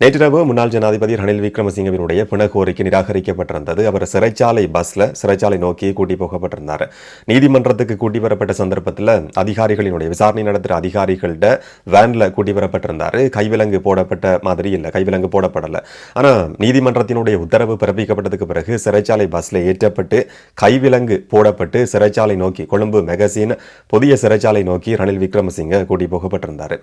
நேற்றிரவு முன்னாள் ஜனாதிபதி ரணில் விக்ரமசிங்கவினுடைய பிணக்கோரிக்கை நிராகரிக்கப்பட்டிருந்தது. அவர் சிறைச்சாலை பஸ்ல சிறைச்சாலை நோக்கி கூட்டி போகப்பட்டிருந்தார். நீதிமன்றத்துக்கு கூட்டி வரப்பட்ட சந்தர்ப்பத்தில் அதிகாரிகளினுடைய விசாரணை நடத்துகிற அதிகாரிகள்ட வேன்ல கூட்டி வரப்பட்டிருந்தாரு. கைவிலங்கு போடப்பட்ட மாதிரி இல்லை கைவிலங்கு போடப்படலை. ஆனா நீதிமன்றத்தினுடைய உத்தரவு பிறப்பிக்கப்பட்டதுக்கு பிறகு சிறைச்சாலை பஸ்ல ஏற்றப்பட்டு கைவிலங்கு போடப்பட்டு சிறைச்சாலை நோக்கி கொழும்பு மெகசின் புதிய சிறைச்சாலை நோக்கி ரணில் விக்ரமசிங்க கூட்டி போகப்பட்டிருந்தார்.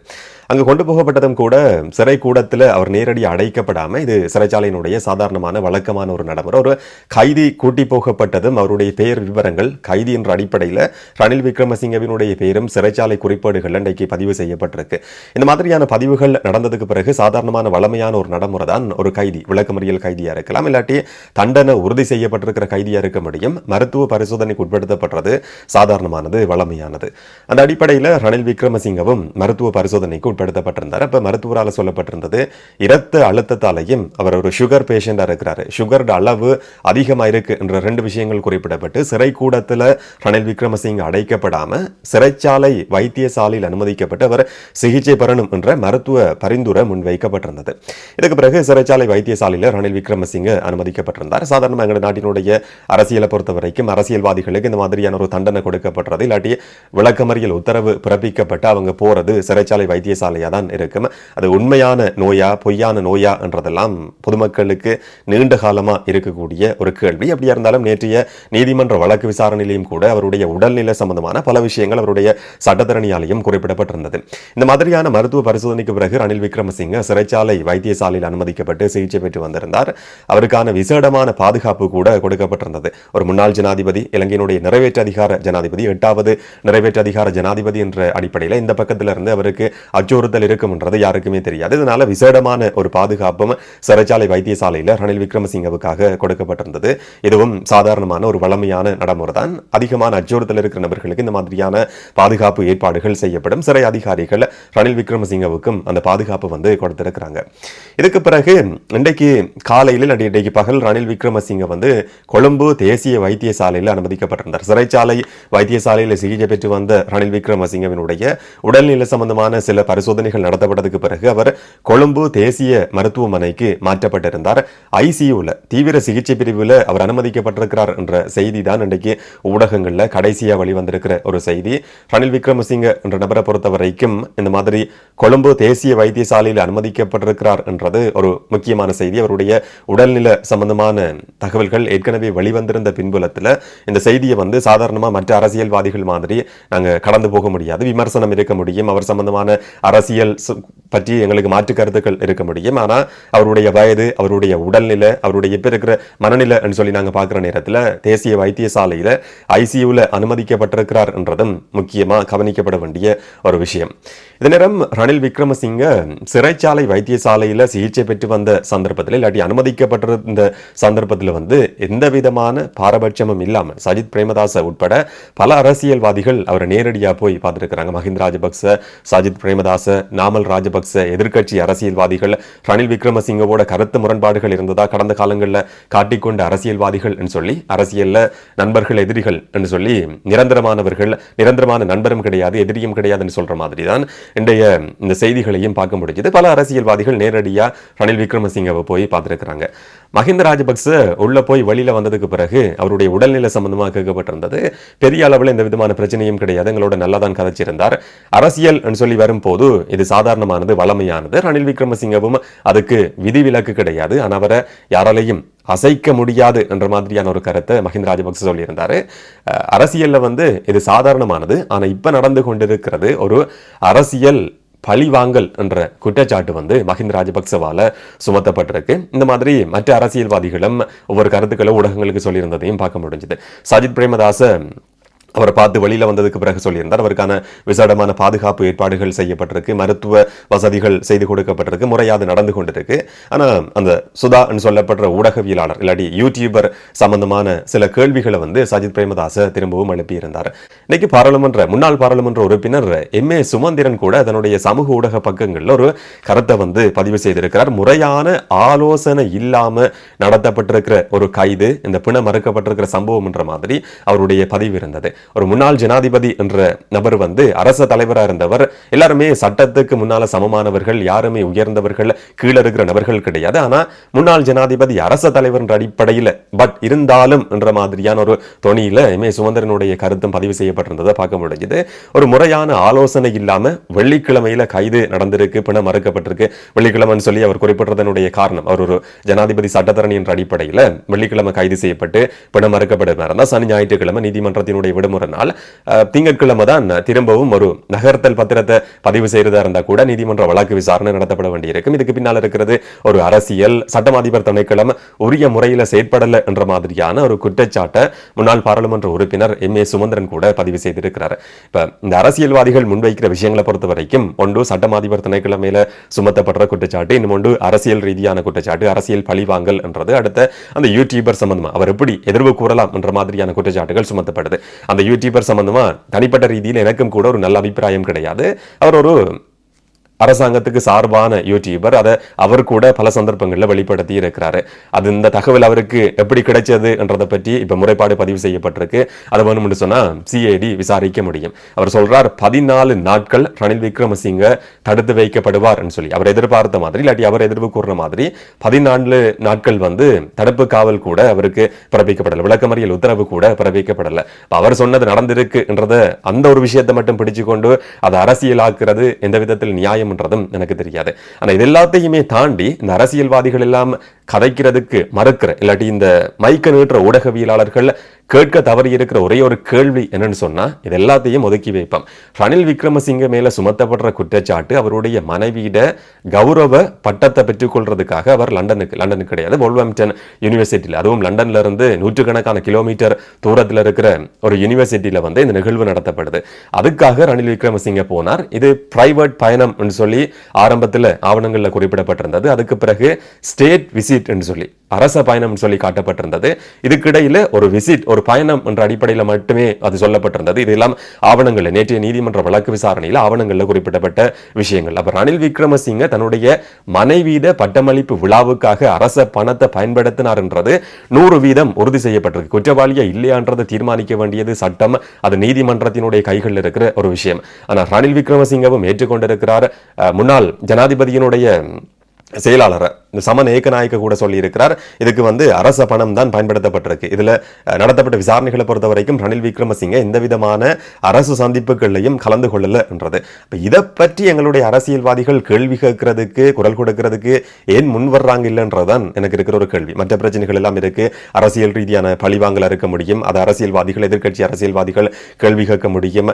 அங்கு கொண்டு போகப்பட்டதும் கூட சிறை கூடத்தில் அவர் நேரடி அடைக்கப்படாமல் இது சிறைச்சாலையினுடைய சாதாரணமான வழக்கமான ஒரு நடைமுறை. ஒரு கைதி கூட்டி போகப்பட்டதும் அவருடைய பெயர் விவரங்கள் கைதி என்ற அடிப்படையில் ரணில் விக்ரமசிங்கவினுடைய பெயரும் சிறைச்சாலை குறிப்பேடுகள் இன்றைக்கு பதிவு செய்யப்பட்டிருக்கு. இந்த மாதிரியான பதிவுகள் நடந்ததுக்கு பிறகு சாதாரணமான வளமையான ஒரு நடைமுறை தான் ஒரு கைதி விளக்கமறியல் கைதியாக இருக்கலாம் இல்லாட்டி தண்டனை உறுதி செய்யப்பட்டிருக்கிற கைதியாக இருக்க முடியும். மருத்துவ பரிசோதனைக்கு உட்படுத்தப்படுறது சாதாரணமானது வளமையானது. அந்த அடிப்படையில் ரணில் விக்ரமசிங்கவும் மருத்துவ பரிசோதனைக்கு உட்படுத்தப்பட்டிருந்தார். அப்போ மருத்துவரால் சொல்லப்பட்டிருந்தது இரத்த அழுத்தத்தாலையும் அவர் ஒரு சுகர் பேஷண்டாக இருக்கிறாரு. சுகர் அளவு அதிகமாக இருக்கு என்ற ரெண்டு விஷயங்கள் குறிப்பிடப்பட்டு சிறை கூடத்துல ரணில் விக்ரமசிங் அடைக்கப்படாம சிறைச்சாலை வைத்தியசாலையில் அனுமதிக்கப்பட்டு அவர் சிகிச்சை பெறணும் என்ற மருத்துவ பரிந்துரை முன்வைக்கப்பட்டிருந்தது. இதுக்கு பிறகு சிறைச்சாலை வைத்தியசாலையில் ரணில் விக்ரமசிங்க அனுமதிக்கப்பட்டிருந்தார். சாதாரணமாக எங்கள் நாட்டினுடைய அரசியலை பொறுத்த வரைக்கும் அரசியல்வாதிகளுக்கு இந்த மாதிரியான ஒரு தண்டனை கொடுக்கப்படுறது இல்லாட்டி விளக்கமறியல் உத்தரவு பிறப்பிக்கப்பட்டு அவங்க போறது சிறைச்சாலை வைத்தியசாலையாக தான் இருக்கும். அது உண்மையான நோயா சரியான நோயா என்றதெல்லாம் பொதுமக்களுக்கு நீண்ட காலமாக இருக்கக்கூடிய ஒரு கேள்வி. அப்படியா இருந்தாலும் நேற்றைய நீதிமன்ற வழக்கு விசாரணையிலையும் கூட அவருடைய உடல்நிலை சம்பந்தமான பல விஷயங்கள் அவருடைய சட்டத்தரணியாலையும் குறிப்பிடப்பட்டிருந்தது. இந்த மாதிரியான மருத்துவ பரிசோதனைக்கு பிறகு ரணில் விக்ரமசிங்க சிறைச்சாலை வைத்தியசாலையில் அனுமதிக்கப்பட்டு சிகிச்சை பெற்று வந்திருந்தார். அவருக்கான விசேடமான பாதுகாப்பு கூட கொடுக்கப்பட்டிருந்தது. ஒரு முன்னாள் ஜனாதிபதி இலங்கையினுடைய நிறைவேற்று அதிகார ஜனாதிபதி எட்டாவது நிறைவேற்று அதிகார ஜனாதிபதி என்ற அடிப்படையில் இந்த பக்கத்தில் இருந்து அவருக்கு அச்சுறுத்தல் இருக்கும்ன்றது யாருக்குமே தெரியாது. இதனால விசேடமான ஒரு பாதுகாப்பும் சிறைச்சாலை வைத்தியசாலையில் ரணில் விக்ரமசிங்கவுக்காக கொடுக்கப்பட்டிருந்தது. இதுவும் சாதாரணமான ஒரு வளமையான நடைமுறை தான் அதிகமான அச்சுறுத்தல் இருக்கிற நபர்களுக்கு இந்த மாதிரியான பாதுகாப்பு ஏற்பாடுகள் செய்யப்படும். சிறை அதிகாரிகள் ரணில் விக்ரமசிங்கவுக்கும் அந்த பாதுகாப்பு வந்து கொடுத்திருக்கிறாங்க. இதுக்கு பிறகு இன்றைக்கு காலையில் இன்றைக்கு பகல் ரணில் விக்ரமசிங்க வந்து கொழும்பு தேசிய வைத்தியசாலையில் அனுமதிக்கப்பட்டிருந்தார். சிறைச்சாலை வைத்தியசாலையில் சிகிச்சை பெற்று வந்த ரணில் விக்ரமசிங்கவினுடைய உடல்நிலை சம்பந்தமான சில பரிசோதனைகள் நடத்தப்பட்டதுக்கு பிறகு அவர் கொழும்பு தேசிய மருத்துவமனைக்கு மாற்றப்பட்டிருந்தார். ஐசியூவில் தீவிர சிகிச்சை பிரிவில் அவர் அனுமதிக்கப்பட்டிருக்கிறார் என்ற செய்தி தான் இன்றைக்கு ஊடகங்களில் கடைசியாக வெளிவந்திருக்கிற ஒரு செய்தி. ரணில் விக்ரமசிங்க என்ற நபரை பொறுத்த வரைக்கும் இந்த மாதிரி கொழும்பு தேசிய வைத்தியசாலையில் அனுமதிக்கப்பட்டிருக்கிறார் என்றது ஒரு முக்கியமான செய்தி. அவருடைய உடல்நில சம்பந்தமான தகவல்கள் ஏற்கனவே வெளிவந்திருந்த பின்புலத்தில் இந்த செய்தியை வந்து சாதாரணமா மற்ற அரசியல்வாதிகள் மாதிரி நாங்கள் கடந்து போக முடியாது விமர்சனம் இருக்க முடியும் அவர் சம்பந்தமான அரசியல் பற்றி எங்களுக்கு மாற்று கருத்துக்கள் இருக்க முடியும் முடியும். ஆனால் அவருடைய வயது அவருடைய உடல்நிலை அவருடைய இப்போ இருக்கிற மனநிலைன்னு சொல்லி நாங்கள் பார்க்குற நேரத்தில் தேசிய வைத்தியசாலையில் ஐசியூவில் அனுமதிக்கப்பட்டிருக்கிறார் என்றதும் முக்கியமாக கவனிக்கப்பட வேண்டிய ஒரு விஷயம். இதே நேரம் ரணில் விக்ரமசிங்க சிறைச்சாலை வைத்தியசாலையில் சிகிச்சை பெற்று வந்த சந்தர்ப்பத்தில் இல்லாட்டி அனுமதிக்கப்பட்டிருந்த சந்தர்ப்பத்தில் வந்து எந்த விதமான பாரபட்சமும் இல்லாமல் சஜித் பிரேமதாச உட்பட பல அரசியல்வாதிகள் அவரை நேரடியாக போய் பார்த்திருக்கிறாங்க. மஹிந்த ராஜபக்ச சஜித் பிரேமதாச நாமல் ராஜபக்ச எதிர்கட்சி அரசியல்வாதிகள் காலங்களில் ரணில் விக்ரமசிங்கவோட கருத்து முரண்பாடுகள் இருந்ததா கடந்த காலங்களில் காட்டிக்கொண்ட அரசியல்வாதிகள் சொல்லி அரசியலில் நண்பர்கள் எதிரிகள் என்று சொல்லி நிரந்தரமானவர்கள் நிரந்தரமான நண்பரும் கிடையாது எதிரியும் கிடையாதுன்னு சொல்ற மாதிரி தான் இன்றைய இந்த செய்திகளையும் பார்க்க முடிஞ்சது. பல அரசியல்வாதிகள் நேரடியாக ரணில் விக்ரமசிங்கவை போய் பார்த்திருக்கிறாங்க. மஹிந்த ராஜபக்ச உள்ள போய் வெளியில வந்ததுக்கு பிறகு அவருடைய உடல்நிலை சம்பந்தமாக கேட்கப்பட்டிருந்தது. பெரிய அளவில் எந்த விதமான பிரச்சனையும் கிடையாது. எங்களோட நல்லா தான் கதைச்சிருந்தார். அரசியல் சொல்லி வரும்போது இது சாதாரணமானது வளமையானது. ரணில் விக்ரமசிங்க விக்ரமசிங்கவும் அதுக்கு விதிவிலக்கு கிடையாது. ஆனால் அவரை யாராலையும் அசைக்க முடியாது என்ற மாதிரியான ஒரு கருத்தை மஹிந்த ராஜபக்ச சொல்லியிருந்தாரு. அரசியலில் வந்து இது சாதாரணமானது. ஆனா இப்ப நடந்து கொண்டிருக்கிறது ஒரு அரசியல் பழிவாங்கல் என்ற குற்றச்சாட்டு வந்து மஹிந்த ராஜபக்சவால சுமத்தப்பட்டிருக்கு. இந்த மாதிரி மற்ற அரசியல்வாதிகளும் ஒவ்வொரு கருத்துக்களை ஊடகங்களுக்கு சொல்லியிருந்ததையும் பார்க்க முடிஞ்சது. சஜித் பிரேமதாச அவரை பார்த்து வெளியில் வந்ததுக்கு பிறகு சொல்லியிருந்தார். அவருக்கான விசேடமான பாதுகாப்பு ஏற்பாடுகள் செய்யப்பட்டிருக்கு மருத்துவ வசதிகள் செய்து கொடுக்கப்பட்டிருக்கு முறையாக நடந்து கொண்டிருக்கு. ஆனால் அந்த சுதா சொல்லப்படுற ஊடகவியலாளர் இல்லாட்டி யூடியூபர் சம்பந்தமான சில கேள்விகளை வந்து சஜித் பிரேமதாச திரும்பவும் அனுப்பியிருந்தார் இன்னைக்கு பாராளுமன்ற முன்னாள் பாராளுமன்ற உறுப்பினர் எம். ஏ. சுமந்திரன் கூட தன்னுடைய சமூக ஊடக பக்கங்களில் ஒரு கருத்தை வந்து பதிவு செய்திருக்கிறார். முறையான ஆலோசனை இல்லாமல் நடத்தப்பட்டிருக்கிற ஒரு கைது இந்த பிண மறுக்கப்பட்டிருக்கிற சம்பவம்ன்ற மாதிரி அவருடைய பதிவு இருந்தது. ஒரு முன்னாள் ஜனாதிபதி என்ற நபர் வந்து அரச தலைவராக இருந்தவர். எல்லாருமே சட்டத்துக்கு முன்னால சமமானவர்கள் யாருமே உயர்ந்தவர்கள் கீழே இருக்கிற நபர்கள் கிடையாது. ஆனால் முன்னாள் ஜனாதிபதி அரச தலைவர் என்ற அடிப்படையில் பட் இருந்தாலும் என்ற மாதிரியான ஒரு தொனியில எம். ஏ. சுமந்திரனுடைய கருத்தும் பதிவு செய்யப்பட்டிருந்ததை பார்க்க முடிஞ்சது ஒரு முறையான ஆலோசனை இல்லாம வெள்ளிக்கிழமையில கைது நடந்திருக்கு பிணம் மறுக்கப்பட்டிருக்கு. வெள்ளிக்கிழமைன்னு சொல்லி அவர் குறிப்பிட்டதனுடைய காரணம் அவர் ஒரு ஜனாதிபதி சட்டத்தரணி என்ற அடிப்படையில் வெள்ளிக்கிழமை கைது செய்யப்பட்டு பிணை மறுக்கப்படுகிறார் சனி ஞாயிற்றுக்கிழமை நீதிமன்றத்தினுடைய விடுமுறை நாள் திங்கட்கிழமை தான் திரும்பவும் ஒரு நகர்த்தல் பத்திரத்தை பதிவு செய்யறதா இருந்தா கூட நீதிமன்ற வழக்கு விசாரணை நடத்தப்பட வேண்டியிருக்கும். இதுக்கு பின்னால் இருக்கிறது ஒரு அரசியல் சட்டம் அதிபர் திணைக்களம் உரிய முறையில் செயற்படல என்ற மாதிரியான ஒரு குற்றச்சாட்டை முன்னாள் பாராளுமன்ற உறுப்பினர் எம். ஏ. சுமந்திரன் கூட பதிவு செய்திருக்கிறார். இப்போ இந்த அரசியல்வாதிகள் முன்வைக்கிற விஷயங்களை பொறுத்த வரைக்கும் ஒன்று சட்டம் அதிபர் திணைக்களம் சுமத்தப்படுற குற்றச்சாட்டு இன்னும் ஒன்று அரசியல் ரீதியான குற்றச்சாட்டு அரசியல் பழிவாங்கல் என்றது. அடுத்த அந்த யூடியூபர் சம்பந்தமா அவர் எப்படி எதிர்வு கூறலாம் என்ற மாதிரியான குற்றச்சாட்டுகள் சுமத்தப்படுது. அந்த யூடியூபர் சம்பந்தமா தனிப்பட்ட ரீதியில் எனக்கும் கூட ஒரு நல்ல அபிப்பிராயம் கிடையாது. அவர் ஒரு அரசாங்கத்துக்கு சார்பான யூடியூபர் அதை அவர் கூட பல சந்தர்ப்பங்களில் வெளிப்படுத்தி இருக்கிறாரு. அது இந்த தகவல் அவருக்கு எப்படி கிடைச்சது என்றதை பற்றி இப்போ முறைப்பாடு பதிவு செய்யப்பட்டிருக்கு. அதை வேணும்னு சொன்னால் சிஐடி விசாரிக்க முடியும். அவர் சொல்றார் பதினாலு நாட்கள் ரணில் விக்ரமசிங்க தடுத்து வைக்கப்படுவார் சொல்லி. அவர் எதிர்பார்த்த மாதிரி இல்லாட்டி அவர் எதிர்ப்பு கூறுற மாதிரி பதினாலு நாட்கள் வந்து தடுப்பு காவல் கூட அவருக்கு பிறப்பிக்கப்படலை. விளக்கமறியல் உத்தரவு கூட பிறப்பிக்கப்படலை. அவர் சொன்னது நடந்திருக்குன்றத அந்த ஒரு விஷயத்தை மட்டும் பிடிச்சு கொண்டு அதை அரசியலாக்குறது எந்த விதத்தில் நியாயம்ன்றதும் எனக்கு தெரியாது. ஆனா இது எல்லாத்தையுமே தாண்டி இந்த அரசியல்வாதிகள் எல்லாம் கதைக்கிறதுக்கு மறுக்கிற இல்லாட்டி இந்த மைக்க நீட்டுற ஊடகவியலாளர்கள் கேட்க தவறி இருக்கிற ஒரே ஒரு கேள்வி என்னன்னு சொன்னா இது எல்லாத்தையும் ஒதுக்கி வைப்போம். ரணில் விக்ரமசிங்க மேல சுமத்தப்படுற குற்றச்சாட்டு அவருடைய மனைவியிட கௌரவ பட்டத்தை பெற்றுக்கொள்றதுக்காக அவர் லண்டனுக்கு லண்டனுக்கு கிடையாது wolverhampton யூனிவர்சிட்டியில் அதுவும் லண்டன்ல இருந்து நூற்றுக்கணக்கான கிலோமீட்டர் தூரத்தில் இருக்கிற ஒரு யூனிவர்சிட்டியில வந்து இந்த நிகழ்வு நடத்தப்படுது. அதுக்காக ரணில் விக்ரமசிங்க போனார். இது பிரைவேட் பயணம் என்று சொல்லி ஆரம்பத்தில் ஆவணங்கள்ல குறிப்பிடப்பட்டிருந்தது. அதுக்கு பிறகு ஸ்டேட் விசிட் என்று சொல்லி அரச பயணம் சொல்லி காட்டப்பட்டிருந்தது. இதுக்கிடையில ஒரு விசிட் ஒரு பயணம் என்ற அடிப்படையில் மட்டுமே அது சொல்லப்பட்டிருந்தது. இதெல்லாம் ஆவணங்கள் நேற்றைய நீதிமன்ற வழக்கு விசாரணையில் ஆவணங்களில் குறிப்பிடப்பட்ட விஷயங்கள். அப்ப ரணில் விக்ரமசிங்க தன்னுடைய மனைவீத பட்டமளிப்பு விழாவுக்காக அரச பணத்தை பயன்படுத்தினார் என்றது நூறு வீதம் உறுதி செய்யப்பட்டிருக்கு. குற்றவாளியா இல்லையான்றதை தீர்மானிக்க வேண்டியது சட்டம் அது நீதிமன்றத்தினுடைய கைகளில் இருக்கிற ஒரு விஷயம். ஆனால் ரணில் விக்ரமசிங்கவும் ஏற்றுக்கொண்டிருக்கிறார். முன்னாள் ஜனாதிபதியினுடைய செயலாளரை சமன் ஏகநாயக்க கூட சொல்லி இருக்கிறார் இதுக்கு வந்து அரச பணம் தான் பயன்படுத்தப்பட்டிருக்கு. இதில் நடத்தப்பட்ட விசாரணைகளை பொறுத்த வரைக்கும் ரணில் விக்ரமசிங்க எந்த விதமான அரசு சந்திப்புகள்லையும் கலந்து கொள்ளல என்றது இதை பற்றி எங்களுடைய அரசியல்வாதிகள் கேள்வி கேட்கறதுக்கு குரல் கொடுக்கறதுக்கு ஏன் முன் வர்றாங்க இல்லைன்றதான் எனக்கு இருக்கிற ஒரு கேள்வி. மற்ற பிரச்சனைகள் எல்லாம் இருக்கு. அரசியல் ரீதியான பழிவாங்கல இருக்க முடியும். அது அரசியல்வாதிகள் எதிர்க்கட்சி அரசியல்வாதிகள் கேள்வி கேட்க முடியும்.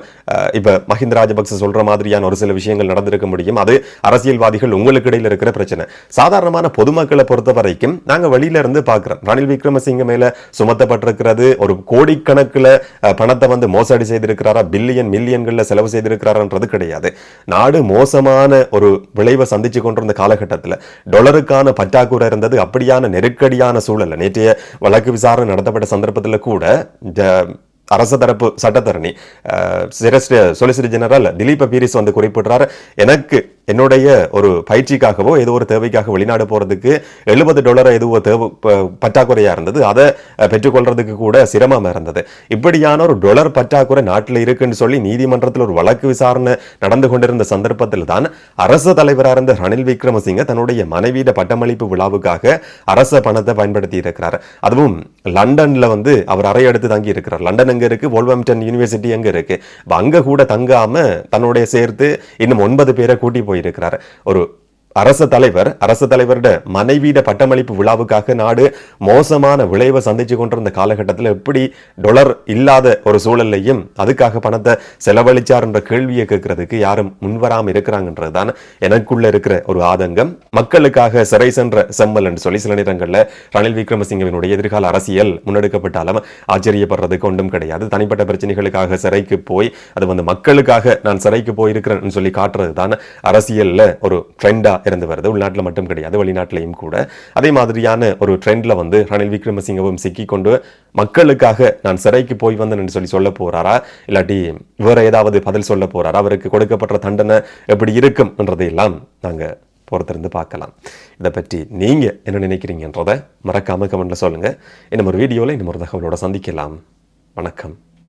இப்போ மஹிந்த ராஜபக்ச சொல்ற மாதிரியான ஒரு சில விஷயங்கள் நடந்திருக்க முடியும். அது அரசியல்வாதிகள் உங்களுக்கு இடையில் இருக்கிற பிரச்சனை. சாதாரணமான பொதுமக்களை பொறுத்த வரைக்கும் நாங்கள் வெளியில இருந்து பார்க்குறோம் ரணில் விக்ரமசிங்க மேல சுமத்தப்பட்டிருக்கிறது ஒரு கோடிக்கணக்கில் பணத்தை வந்து மோசடி செய்திருக்கிறாரா பில்லியன் மில்லியன்களில் செலவு செய்திருக்கிறாரான்றது கிடையாது. நாடு மோசமான ஒரு விளைவை சந்திச்சு கொண்டிருந்த காலகட்டத்தில் டொலருக்கான பற்றாக்குறை இருந்தது அப்படியான நெருக்கடியான சூழலில் நேற்றைய வழக்கு விசாரணை நடத்தப்பட்ட சந்தர்ப்பத்தில் கூட அரச தரப்பு சட்டத்தரணி சொலிசிட்டர் ஜெனரல் திலீப பீரிஸ் வந்து குறிப்பிடுறாரு எனக்கு என்னுடைய ஒரு பயிற்சிக்காகவோ ஏதோ ஒரு தேவைக்காக வெளிநாடு போகிறதுக்கு எழுபது டாலர் எதுவோ தேவை பற்றாக்குறையாக இருந்தது. அதை பெற்றுக்கொள்றதுக்கு கூட சிரமமாக இருந்தது. இப்படியான ஒரு டொலர் பற்றாக்குறை நாட்டில் இருக்குன்னு சொல்லி நீதிமன்றத்தில் ஒரு வழக்கு விசாரணை நடந்து கொண்டிருந்த சந்தர்ப்பத்தில் தான் அரச தலைவராக இருந்த ரணில் விக்ரமசிங்க தன்னுடைய மனைவியிட பட்டமளிப்பு விழாவுக்காக அரச பணத்தை பயன்படுத்தி இருக்கிறார் அதுவும் லண்டனில் வந்து அவர் அறை எடுத்து தங்கி இருக்கிறார். லண்டன் எங்கே இருக்குது வோல்வம்டன் யூனிவர்சிட்டி எங்கே இருக்குது அங்கே கூட தங்காமல் தன்னுடைய சேர்த்து இன்னும் ஒன்பது பேரை கூட்டி போய் போயிருக்கிறார். ஒரு அரச தலைவர் அரச தலைவரோட மனைவியிட பட்டமளிப்பு விழாவுக்காக நாடு மோசமான விளைவை சந்திச்சு கொண்டிருந்த காலகட்டத்தில் எப்படி டொலர் இல்லாத ஒரு சூழல்லையும் அதுக்காக பணத்தை செலவழிச்சார் என்ற கேள்வியை கேட்கறதுக்கு யாரும் முன்வராம இருக்கிறாங்கன்றது தான் எனக்குள்ள இருக்கிற ஒரு ஆதங்கம். மக்களுக்காக சிறை சென்ற செம்மல் என்று சொல்லி சில நேரங்களில் ரணில் விக்ரமசிங்கவினுடைய எதிர்கால அரசியல் முன்னெடுக்கப்பட்டாலும் ஆச்சரியப்படுறதுக்கு ஒன்றும் கிடையாது. தனிப்பட்ட பிரச்சனைகளுக்காக சிறைக்கு போய் அது வந்து மக்களுக்காக நான் சிறைக்கு போயிருக்கிறேன் சொல்லி காட்டுறது தான் அரசியலில் ஒரு ட்ரெண்டாக இருந்து வருது உள்நாட்டில் மட்டும் கிடையாது வெளிநாட்டிலையும் கூட. அதே மாதிரியான ஒரு ட்ரெண்ட்ல வந்து ரணில் விக்ரமசிங்கவும் சிக்கிக்கொண்டு மக்களுக்காக நான் சிறைக்கு போய் வந்தேன் சொல்லி சொல்ல போறாரா? இல்லாட்டி வேறு ஏதாவது பதில் சொல்ல போறாரா? அவருக்கு கொடுக்கப்பட்ட தண்டனை எப்படி இருக்கும் என்றதையெல்லாம் நாங்க பொறுத்திருந்து பார்க்கலாம். இதை பற்றி நீங்க என்ன நினைக்கிறீங்கன்றதை மறக்காம கமெண்ட்ல சொல்லுங்க. இன்னும் ஒரு வீடியோவில் இன்னும் ஒரு தகவலோட சந்திக்கலாம். வணக்கம்.